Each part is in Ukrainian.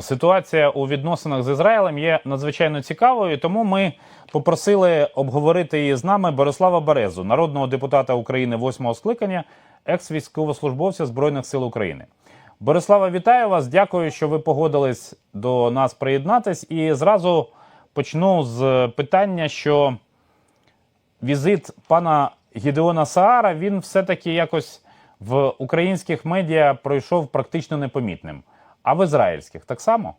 Ситуація у відносинах з Ізраїлем є надзвичайно цікавою, тому ми попросили обговорити її з нами Борислава Березу, народного депутата України восьмого скликання, екс-військовослужбовця Збройних сил України. Борислава, вітаю вас. Дякую, що ви погодились до нас приєднатись. І зразу почну з питання, що візит пана Гідеона Саара він все-таки якось в українських медіа пройшов практично непомітним. А в ізраїльських так само?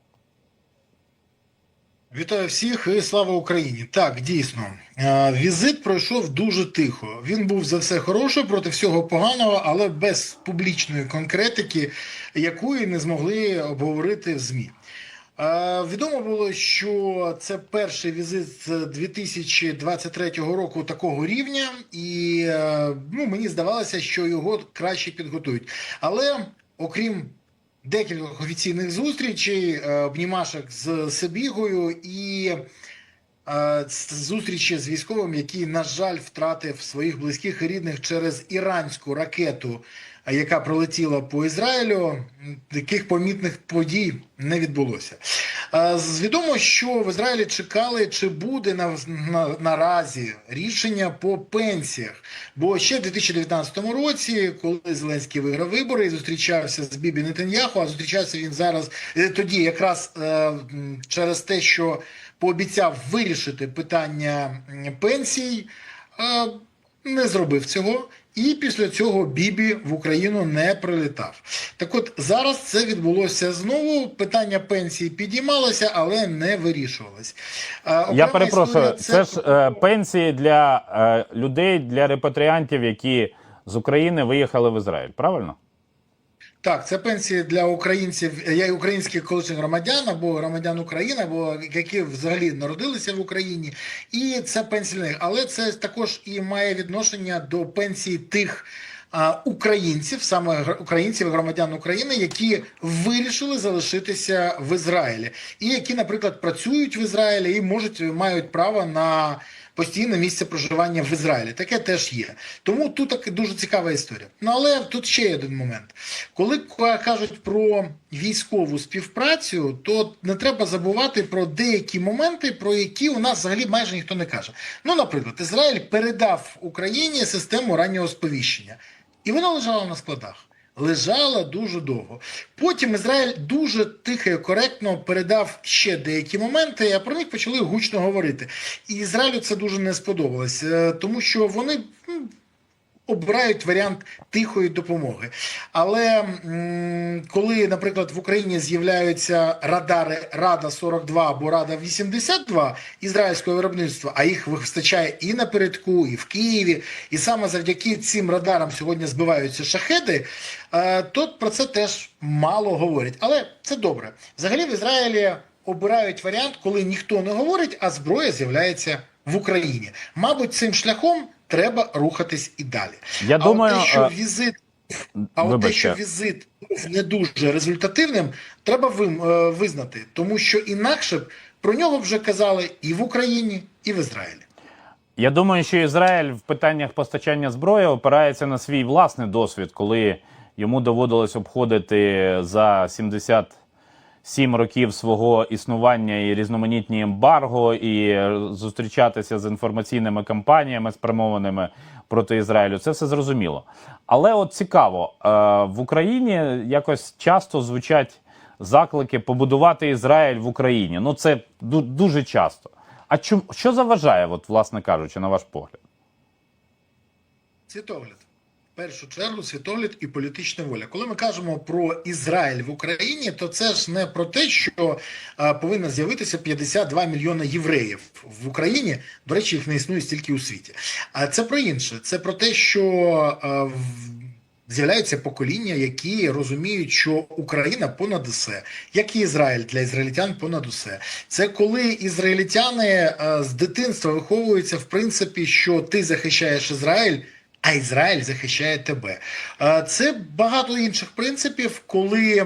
Вітаю всіх і слава Україні. Так, дійсно, Е, візит пройшов дуже тихо. Він був за все хороше проти всього поганого, але без публічної конкретики, якої не змогли обговорити в ЗМІ. Е, Відомо було, що це перший візит з 2023 року такого рівня, і е, ну, мені здавалося, що його краще підготують. Але окрім декількох офіційних зустрічей, е, обнімашок з Сибігою і е, зустрічі з військовим, який, на жаль, втратив своїх близьких і рідних через іранську ракету, яка пролетіла по Ізраїлю. Таких помітних подій не відбулося. Е, з- Відомо, що в Ізраїлі чекали, чи буде на, на, наразі рішення по пенсіях. Бо ще в 2019 році, коли Зеленський виграв вибори і зустрічався з Бібі Нетаньяху, а зустрічався він зараз е, тоді, якраз е, через те, що пообіцяв вирішити питання пенсій, е, не зробив цього. І після цього Бібі в Україну не прилітав. Так от зараз це відбулося знову. Питання пенсії підіймалося, але не вирішувалось. Е, Я перепрошую, історія це ж е, пенсії для е, людей, для репатріантів, які з України виїхали в Ізраїль. Правильно? Так, це пенсії для українців, я українських колишніх громадян або громадян України, або які взагалі народилися в Україні, і це пенсії. Але це також і має відношення до пенсії тих українців, саме українців громадян України, які вирішили залишитися в Ізраїлі, і які, наприклад, працюють в Ізраїлі і можуть мають право на постійне місце проживання в Ізраїлі. Таке теж є. Тому тут так дуже цікава історія. Ну але тут ще один момент. Коли кажуть про військову співпрацю, то не треба забувати про деякі моменти, про які у нас взагалі майже ніхто не каже. Ну, наприклад, Ізраїль передав Україні систему раннього сповіщення, і вона лежала на складах. Лежала дуже довго. Потім Ізраїль дуже тихо і коректно передав ще деякі моменти, а про них почали гучно говорити. І Ізраїлю це дуже не сподобалось, е, тому що вони м, обирають варіант тихої допомоги. Але коли, наприклад, в Україні з'являються радари Рада 42 або Рада 82 ізраїльського виробництва, а їх вистачає і на передку, і в Києві, і саме завдяки цим радарам сьогодні збиваються шахеди, е, то про це теж мало говорять. Але це добре. Взагалі в Ізраїлі обирають варіант, коли ніхто не говорить, а зброя з'являється в Україні. Мабуть, цим шляхом треба рухатись і далі. Я а думаю, от те, що візит, а от те, що візит був не дуже результативним, треба е, визнати, тому що інакше б про нього вже казали і в Україні, і в Ізраїлі. Я думаю, що Ізраїль в питаннях постачання зброї опирається на свій власний досвід, коли йому доводилось обходити за 77 років свого існування і різноманітні ембарго, і зустрічатися з інформаційними кампаніями, спрямованими проти Ізраїлю. Це все зрозуміло. Але от цікаво, е, в Україні якось часто звучать заклики побудувати Ізраїль в Україні. Ну це дуже часто. А чому що заважає, от, власне кажучи, на ваш погляд? Світогляд. Першу чергу світогляд і політична воля. Коли ми кажемо про Ізраїль в Україні, то це ж не про те, що а, повинно з'явитися 52 мільйони євреїв в Україні. До речі, їх не існує стільки у світі. А це про інше. Це про те, що а, в- з'являються покоління, які розуміють, що Україна понад усе, як і Ізраїль для ізраїльтян понад усе. Це коли ізраїльтяни е, з дитинства виховуються в принципі, що ти захищаєш Ізраїль. А Ізраїль захищає тебе. Е, Це багато інших принципів, коли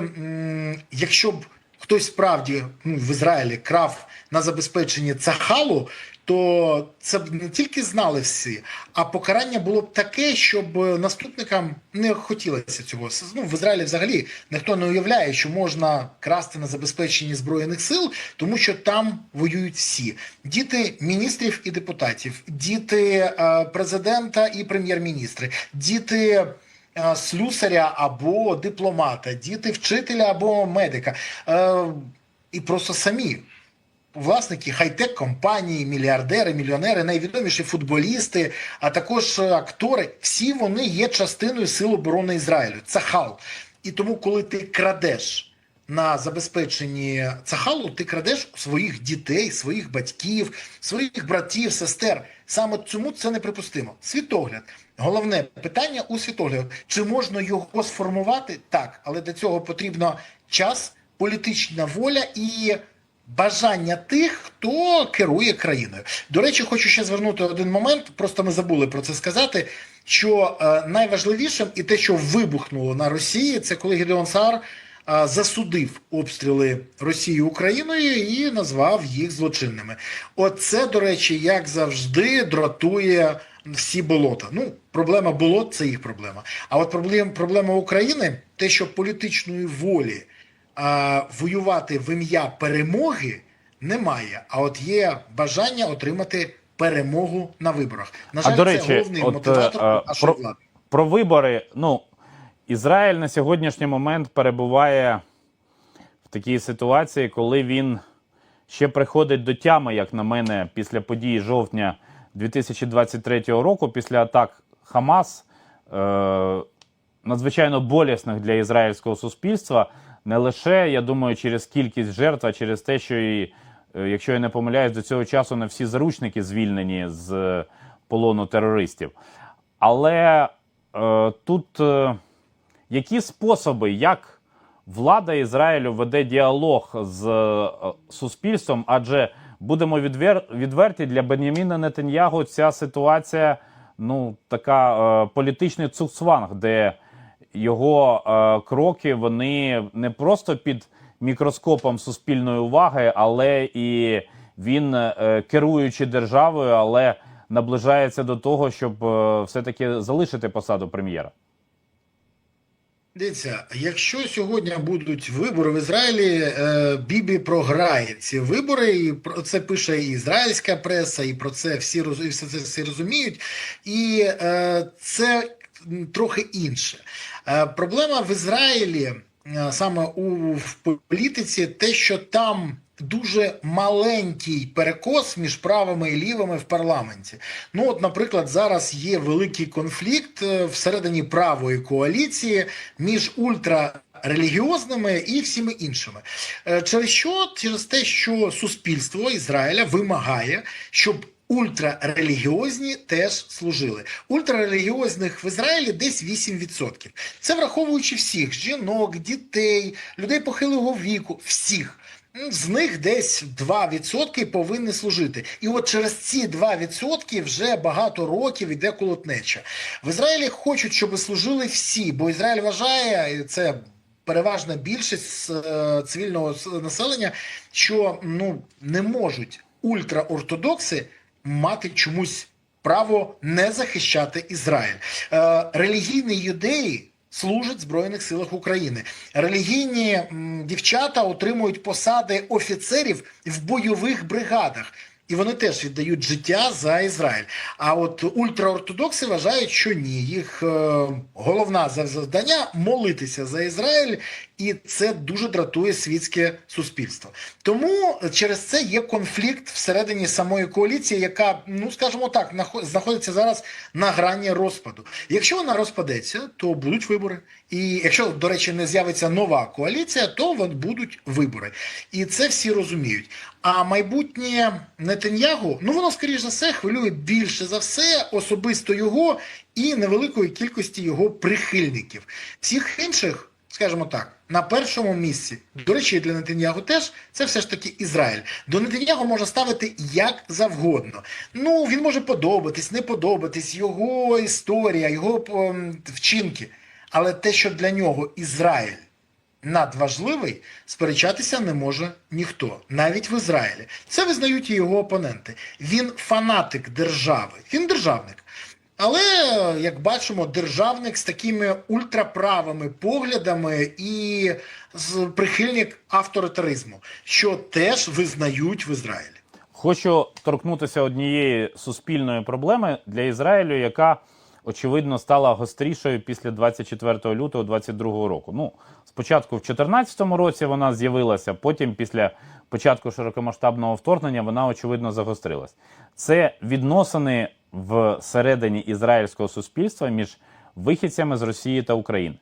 якщо б хтось справді ну, в Ізраїлі крав на забезпеченні цахалу, то це б не тільки знали всі, а покарання було б таке, щоб наступникам не хотілося цього. Ну, в Ізраїлі взагалі ніхто не уявляє, що можна красти на забезпеченні збройних сил, тому що там воюють всі: діти міністрів і депутатів, діти е, президента і прем'єр-міністри, діти. Е, Слюсаря або дипломата, діти вчителя або медика, е, і просто самі власники хай-тек компанії, мільярдери, мільйонери, найвідоміші футболісти, а також е, актори. Всі вони є частиною Сил оборони Ізраїлю. Це хал. І тому, коли ти крадеш на забезпеченні цахалу, ти крадеш своїх дітей, своїх батьків, своїх братів, сестер. Саме цьому це неприпустимо. Світогляд. Головне питання у світогляд. Чи можна його сформувати? Так, але для цього потрібно час, політична воля і бажання тих, хто керує країною. До речі, хочу ще звернути один момент. Просто ми забули про це сказати. Що е, найважливішим і те, що вибухнуло на Росії, це коли Гедеон Саар засудив обстріли Росії Україною і назвав їх злочинними. Оце, до речі, як завжди, дратує всі болота. Ну, проблема болот це їх проблема. А от проблема, проблема України те, що політичної волі а, воювати в ім'я перемоги немає. А от є бажання отримати перемогу на виборах. На жаль, а до це головний от, мотиватор е, нашої про, влади. про вибори. Ну, Ізраїль на сьогоднішній момент перебуває в такій ситуації, коли він ще приходить до тями, як на мене, після події жовтня 2023 року, після атак Хамас, е, надзвичайно болісних для ізраїльського суспільства. Не лише, я думаю, через кількість жертв, а через те, що і, е, якщо я не помиляюсь, до цього часу не всі заручники звільнені з полону терористів. Але е, тут е, які способи, як влада Ізраїлю веде діалог з е, суспільством? Адже будемо відвер... відверті для Беняміна Нетаньягу ця ситуація ну, така е, політичний цуцванг, де його е, кроки вони не просто під мікроскопом суспільної уваги, але і він, е, керуючи державою, але наближається до того, щоб е, все-таки залишити посаду прем'єра. Дивіться, якщо сьогодні будуть вибори в Ізраїлі, е, Бібі програє ці вибори, і про це пише і ізраїльська преса, і про це всі і все це всі розуміють. І е, це трохи інше. Е, проблема в Ізраїлі саме у в політиці, те, що там. Дуже маленький перекос між правими і лівими в парламенті. Ну, от, наприклад, зараз є великий конфлікт е, всередині правої коаліції між ультрарелігіозними і всіми іншими. Е, Через що? Через те, що суспільство Ізраїля вимагає, щоб ультрарелігіозні теж служили. Ультрарелігіозних в Ізраїлі десь 8%. Це враховуючи всіх жінок, дітей, людей похилого віку, всіх. Ну, З них десь 2% повинні служити. І от через ці 2% вже багато років іде колотнеча. В Ізраїлі хочуть, щоб служили всі, бо Ізраїль вважає, це переважна більшість е, цивільного населення, що ну, не можуть ультраортодокси мати чомусь право не захищати Ізраїль. Е, релігійні юдеї служать в Збройних силах України. Релігійні дівчата отримують посади офіцерів в бойових бригадах. І вони теж віддають життя за Ізраїль. А от ультраортодокси вважають, що ні. Їх е, головна завдання молитися за Ізраїль, і це дуже дратує світське суспільство. Тому через це є конфлікт всередині самої коаліції, яка, ну скажімо так, нахо- знаходиться зараз на грані розпаду. Якщо вона розпадеться, то будуть вибори. І якщо, до речі, не з'явиться нова коаліція, то будуть вибори. І це всі розуміють. А майбутнє Нетаньягу, ну воно скоріш за все хвилює більше за все особисто його і невеликої кількості його прихильників. Всіх інших, скажімо так, на першому місці, до речі, для Нетаньягу теж це все ж таки Ізраїль. До Нетаньягу можна ставити як завгодно. Ну він може подобатись, не подобатись, його історія, його вчинки. Але те, що для нього Ізраїль надважливий, сперечатися не може ніхто, навіть в Ізраїлі. Це визнають і його опоненти. Він фанатик держави, він державник. Але, як бачимо, державник з такими ультраправими поглядами і з прихильник авторитаризму, що теж визнають в Ізраїлі. Хочу торкнутися однієї суспільної проблеми для Ізраїлю, яка очевидно стала гострішою після 24 лютого 2022 року. Ну, спочатку в 2014 році вона з'явилася, потім після початку широкомасштабного вторгнення вона очевидно загострилась. Це відносини всередині ізраїльського суспільства між вихідцями з Росії та України.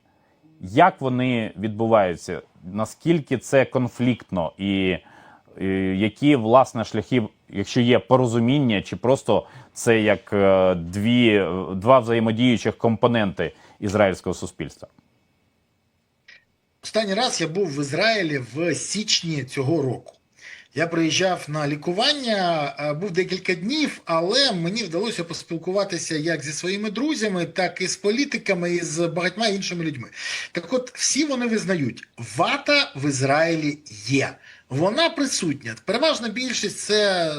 Як вони відбуваються? Наскільки це конфліктно і е, які власне шляхи, якщо є порозуміння, чи просто це як е, дві, два взаємодіючих компоненти ізраїльського суспільства? Останній раз я був в Ізраїлі в січні цього року. Я приїжджав на лікування, е, був декілька днів, але мені вдалося поспілкуватися як зі своїми друзями, так і з політиками, і з багатьма іншими людьми. Так от, всі вони визнають, вата в Ізраїлі є. Вона присутня. Переважна більшість це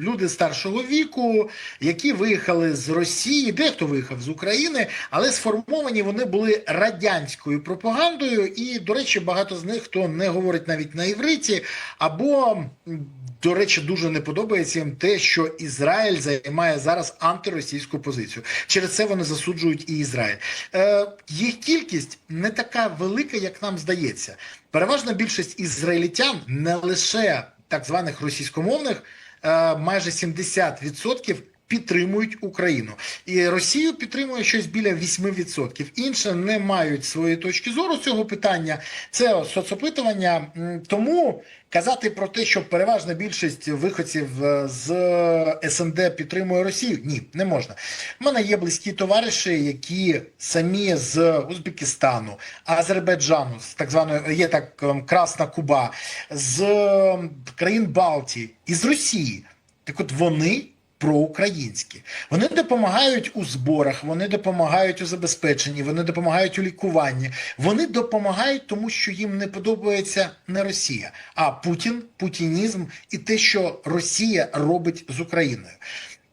люди старшого віку, які виїхали з Росії, дехто виїхав з України, але сформовані вони були радянською пропагандою. І, до речі, багато з них хто не говорить навіть на івриті, або до речі, дуже не подобається їм те, що Ізраїль займає зараз антиросійську позицію. Через це вони засуджують і Ізраїль. Е, їх кількість не така велика, як нам здається. Переважна більшість ізраїльтян, не лише так званих російськомовних, е, майже 70% підтримують Україну. І Росію підтримує щось біля 8%. Інші не мають своєї точки зору цього питання. Це соцопитування. Тому казати про те, що переважна більшість виходців е, з СНД підтримує Росію, ні, не можна. У мене є близькі товариші, які самі з Узбекистану, Азербайджану, з так званої є так ем, Красна Куба, з країн Балтії і з Росії. Так от вони проукраїнські. Вони допомагають у зборах, вони допомагають у забезпеченні, вони допомагають у лікуванні. Вони допомагають, тому що їм не подобається не Росія, а Путін, путінізм і те, що Росія робить з Україною.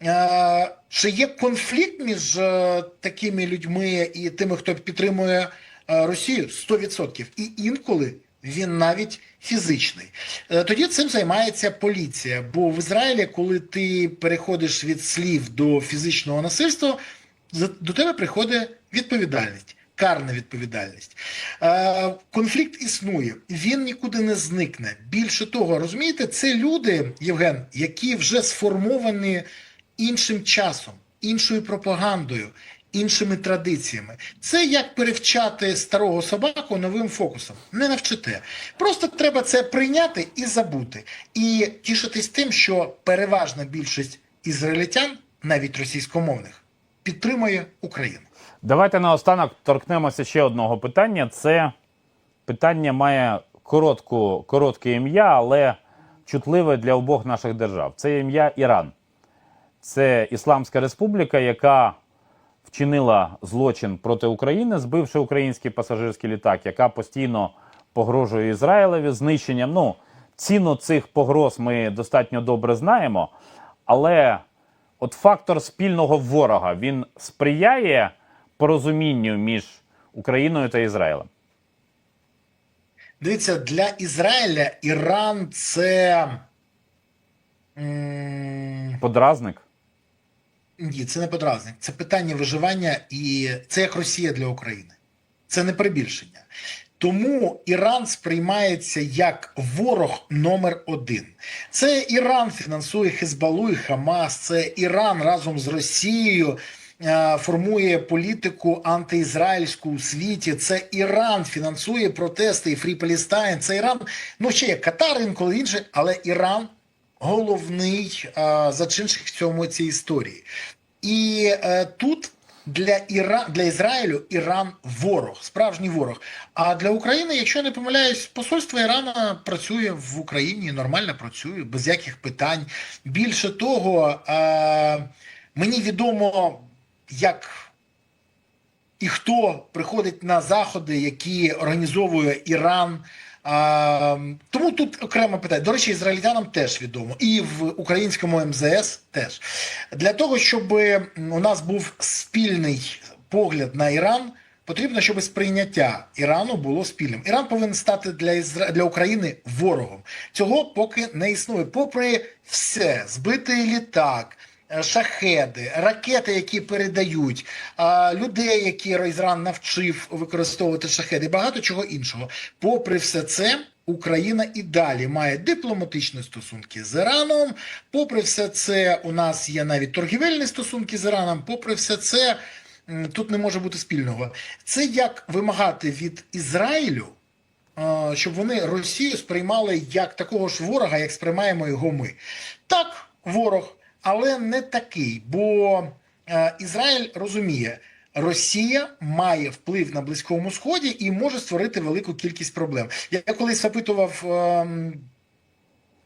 Е, Чи є конфлікт між е, такими людьми і тими, хто підтримує е, Росію? 100%. І інколи він навіть фізичний. Е, Тоді цим займається поліція. Бо в Ізраїлі, коли ти переходиш від слів до фізичного насильства, до тебе приходить відповідальність. Карна відповідальність. Е, конфлікт існує, він нікуди не зникне. Більше того, розумієте, це люди, Євген, які вже сформовані іншим часом, іншою пропагандою, іншими традиціями. Це як перевчати старого собаку новим фокусом. Не навчите. Просто треба це прийняти і забути. І тішитись тим, що переважна більшість ізраїльтян, навіть російськомовних, підтримує Україну. Давайте наостанок торкнемося ще одного питання. Це питання має коротку, коротке ім'я, але чутливе для обох наших держав. Це ім'я Іран. Це Ісламська Республіка, яка вчинила злочин проти України, збивши український пасажирський літак, яка постійно погрожує Ізраїлеві знищенням. Ну, ціну цих погроз ми достатньо добре знаємо, але от фактор спільного ворога він сприяє порозумінню між Україною та Ізраїлем. Дивіться, для Ізраїля Іран це. Подразник. Ні, це не подразник. Це питання виживання, і це як Росія для України. Це не перебільшення. Тому Іран сприймається як ворог номер один. Це Іран фінансує Хезбалу і Хамас. Це Іран разом з Росією е, формує політику антиізраїльську у світі. Це Іран фінансує протести і Фрі Палістайн. Це Іран, ну ще є Катар, інколи інше, але Іран головний е, зачинщик в цьому цій історії. І е, тут для Іра... для Ізраїлю Іран ворог, справжній ворог. А для України, якщо я не помиляюсь, посольство Ірана працює в Україні, нормально працює, без яких питань. Більше того, е, мені відомо, як і хто приходить на заходи, які організовує Іран. Тому тут окремо питання. До речі, ізраїльтянам теж відомо, і в українському МЗС теж для того, щоб у нас був спільний погляд на Іран. Потрібно, щоб сприйняття Ірану було спільним. Іран повинен стати для Ізра... для України ворогом. Цього поки не існує. Попри все, збитий літак, шахеди, ракети, які передають, людей, які Ізраїль навчив використовувати шахеди, багато чого іншого. Попри все це. Україна і далі має дипломатичні стосунки з Іраном. Попри все це, у нас є навіть торгівельні стосунки з Іраном. Попри все це, тут не може бути спільного. Це як вимагати від Ізраїлю, е, щоб вони Росію сприймали як такого ж ворога, як сприймаємо його ми. Так, ворог, але не такий, бо е, Ізраїль розуміє. Росія має вплив на Близькому Сході і може створити велику кількість проблем. Я колись запитував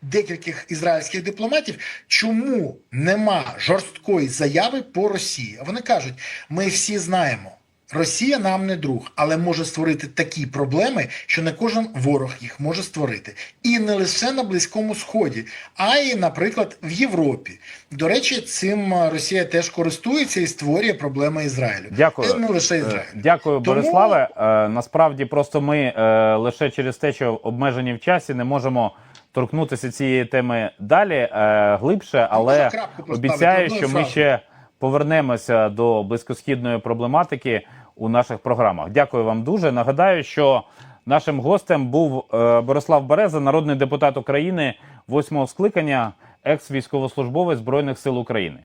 декількох ізраїльських дипломатів, чому нема жорсткої заяви по Росії. Вони кажуть: ми всі знаємо. Росія нам не друг, але може створити такі проблеми, що не кожен ворог їх може створити. І не лише на Близькому Сході, а й, наприклад, в Європі. До речі, цим е, Росія теж користується і створює проблеми Ізраїлю. Дякую. Це не лише Е, Ізраїль. Дякую, Тому- Бориславе. Е, Насправді, просто ми лише через те, що обмежені в часі, не можемо торкнутися цієї теми далі глибше, але обіцяю, що ми ще повернемося до близькосхідної проблематики у наших програмах. Дякую вам дуже. Нагадаю, що нашим гостем був е, Борислав Береза, народний депутат України восьмого скликання, екс-військовослужбовець Збройних сил України.